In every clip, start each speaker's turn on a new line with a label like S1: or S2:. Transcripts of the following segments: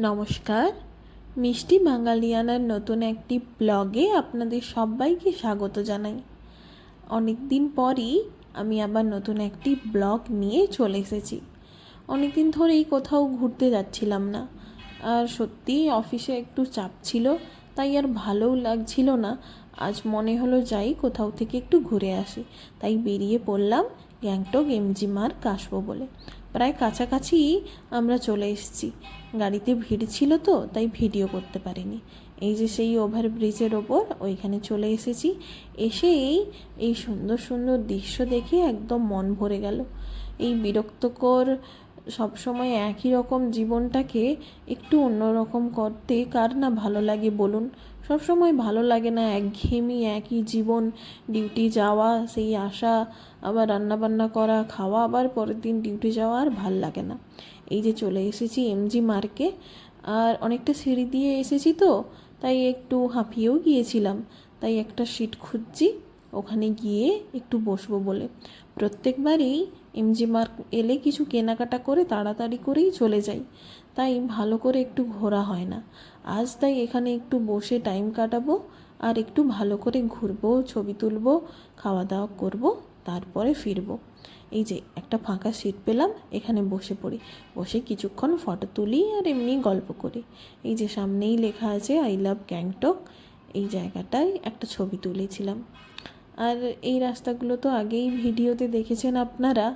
S1: নমস্কার। মিষ্টি বাঙালিয়ানার নতুন একটি ব্লগে আপনাদের সবাইকে স্বাগত জানাই। অনেক দিন পরই আমি আবার নতুন একটি ব্লগ নিয়ে চলে এসেছি। অনেক দিন ধরেই কোথাও ঘুরতে যাচ্ছিলাম না। আর সত্যি অফিসে একটু চাপ ছিল তাই আর ভালোও লাগছিল না। আজ মনে হলো যাই কোথাও থেকে একটু ঘুরে আসি। তাই বেরিয়ে পড়লাম গ্যাংটক এমজি মার্ক আসব বলে। প্রায় কাছাকাছি আমরা চলে এসেছি। গাড়িতে ভিড় ছিল তো, তাই ভিডিও করতে পারিনি। এই যে সেই ওভারব্রিজের ওপর, ওইখানে চলে এসেছি। এসেই এই সুন্দর সুন্দর দৃশ্য দেখে একদম মন ভরে গেল। এই বিরক্তকর সবসময় একই রকম জীবনটাকে একটু অন্যরকম করতে কার না ভালো লাগে বলুন? সব সময় ভালো লাগে না একঘেয়েমি, একই জীবন ডিউটি যাওয়া, সেই আসা, আবার রান্নাবান্না করা, খাওয়া, আবার পরের দিন ডিউটি যাওয়া আর ভালো লাগে না। এই যে চলে এসেছি এমজি মার্কে আর অনেকটা সিঁড়ি দিয়ে এসেছি তো, তাই একটু হাঁপিয়েও গিয়েছিলাম। তাই একটা সিট খুঁজছি ওখানে গিয়ে একটু বসবো বলে। প্রত্যেকবারই এমজি মার্ক এলে কিছু কেনাকাটা করে তাড়াতাড়ি করেই চলে যাই। তাই ভালো করে একটু ঘোরা হয় না। আজ তাই এখানে একটু বসে টাইম কাটাবো আর একটু ভালো করে ঘুরবো, ছবি তুলবো খাওয়া দাওয়া করব, তারপরে ফিরবো। এই যে একটা ফাঁকা সিট পেলাম, এখানে বসে পড়ি। বসে কিছুক্ষণ ফটো তুলি আর এমনি গল্প করি। এই যে সামনেই লেখা আছে আই লাভ গ্যাংটক এই জায়গাটায় একটা ছবি তুলেছিলাম। আর এই রাস্তাগুলো তো আগেই ভিডিওতে দেখেছেন আপনারা।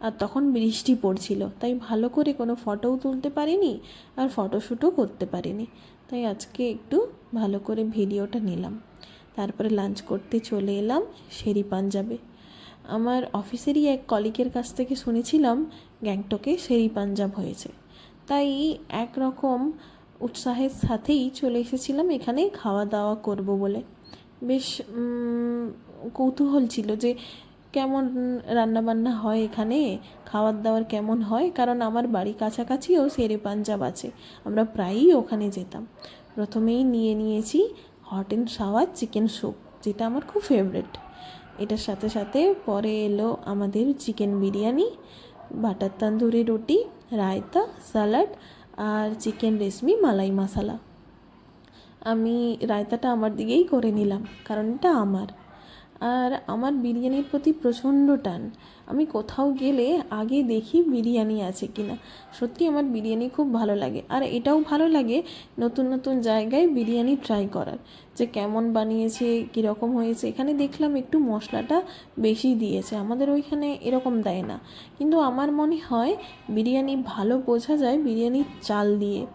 S1: আর তখন বৃষ্টি পড়ছিল, তাই ভালো করে কোনো ফটোও তুলতে পারিনি আর ফটোশ্যুটও করতে পারিনি। তাই আজকে একটু ভালো করে ভিডিওটা নিলাম। তারপরে লাঞ্চ করতে চলে এলাম শেরি পাঞ্জাবে। আমার অফিসেরই এক কলিকের কাছ থেকে শুনেছিলাম, গ্যাংটকে শেরি পাঞ্জাব হয়েছে। তাই একরকম উৎসাহের সাথেই চলে এসেছিলাম এখানে খাওয়া দাওয়া করব বলে। বেশ কৌতূহল ছিল যে কেমন রান্নাবান্না হয় এখানে খাওয়ার দাওয়ার কেমন হয়? কারণ আমার বাড়ি কাছাকাছিও শেরে পাঞ্জাব আছে। আমরা প্রায়ই ওখানে যেতাম। প্রথমেই নিয়ে নিয়েছি hot and sour chicken soup যেটা আমার খুব ফেভারেট এটার সাথে সাথে পরে এলো আমাদের chicken biryani, butter tandoori roti, raita salad আর চিকেন রেশমি মালাই মশালা। আমি রায়তাটা আমার দিকেই করে নিলাম কারণ এটা আমার। আর আমার বিরিয়ানির প্রতি প্রচণ্ড টান। আমি কোথাও গেলে আগে দেখি বিরিয়ানি আছে কি না। সত্যি আমার বিরিয়ানি খুব ভালো লাগে। আর এটাও ভালো লাগে নতুন নতুন জায়গায় বিরিয়ানি ট্রাই করার। যে কেমন বানিয়েছে কীরকম হয়েছে, এখানে দেখলাম একটু মশলাটা বেশি দিয়েছে। আমাদের ওইখানে এরকম দেয় না। কিন্তু আমার মনে হয় বিরিয়ানি ভালো বোঝা যায় বিরিয়ানির চাল দিয়ে।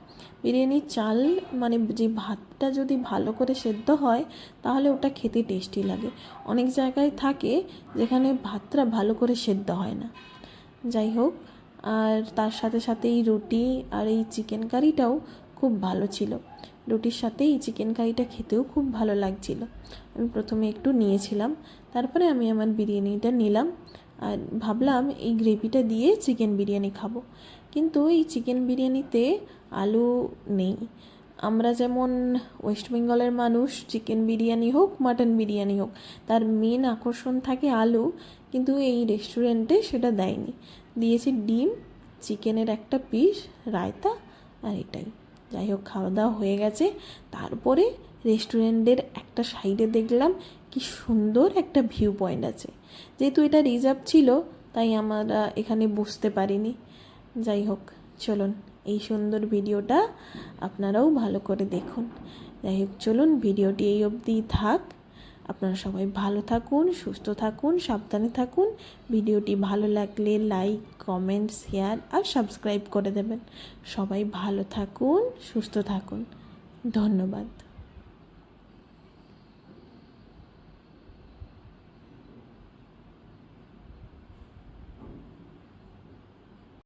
S1: বিরিয়ানির চাল মানে যে ভাতটা যদি ভালো করে সেদ্ধ হয়, তাহলে ওটা খেতে টেস্টি লাগে। অনেক জায়গায় থাকে যেখানে ভাতটা ভালো করে সেদ্ধ হয় না। যাই হোক, আর তার সাথে সাথে এই রুটি আর এই চিকেন কারিটাও খুব ভালো ছিল। রুটির সাথে এই চিকেন কারিটা খেতেও খুব ভালো লাগছিল। আমি প্রথমে একটু নিয়েছিলাম, তারপরে আমি আমার বিরিয়ানিটা নিলাম আর ভাবলাম এই গ্রেভিটা দিয়ে চিকেন বিরিয়ানি খাব। কিন্তু এই চিকেন বিরিয়ানিতে আলু নেই। আমরা যেমন ওয়েস্ট বেঙ্গলের মানুষ, চিকেন বিরিয়ানি হোক, মাটন বিরিয়ানি হোক, তার মেন আকর্ষণ থাকে আলু, কিন্তু এই রেস্টুরেন্টে সেটা দেয়নি। দিয়েছে ডিম, চিকেনের একটা পিস, রায়তা আর এটাই। যাই হোক খাওয়া দাওয়া হয়ে গেছে। তারপরে রেস্টুরেন্টের একটা সাইডে দেখলাম কি সুন্দর একটা ভিউ পয়েন্ট আছে। যেহেতু এটা রিজার্ভ ছিল, তাই আমরা এখানে বসতে পারিনি। যাই হোক, চলুন এই সুন্দর ভিডিওটা আপনারাও ভালো করে দেখুন। যাই হোক, চলুন ভিডিওটি এই অবধি থাক। আপনারা সবাই ভালো থাকুন, সুস্থ থাকুন, সাবধানে থাকুন। ভিডিওটি ভালো লাগলে লাইক, কমেন্ট, শেয়ার আর সাবস্ক্রাইব করে দেবেন। সবাই ভালো থাকুন, সুস্থ থাকুন। ধন্যবাদ।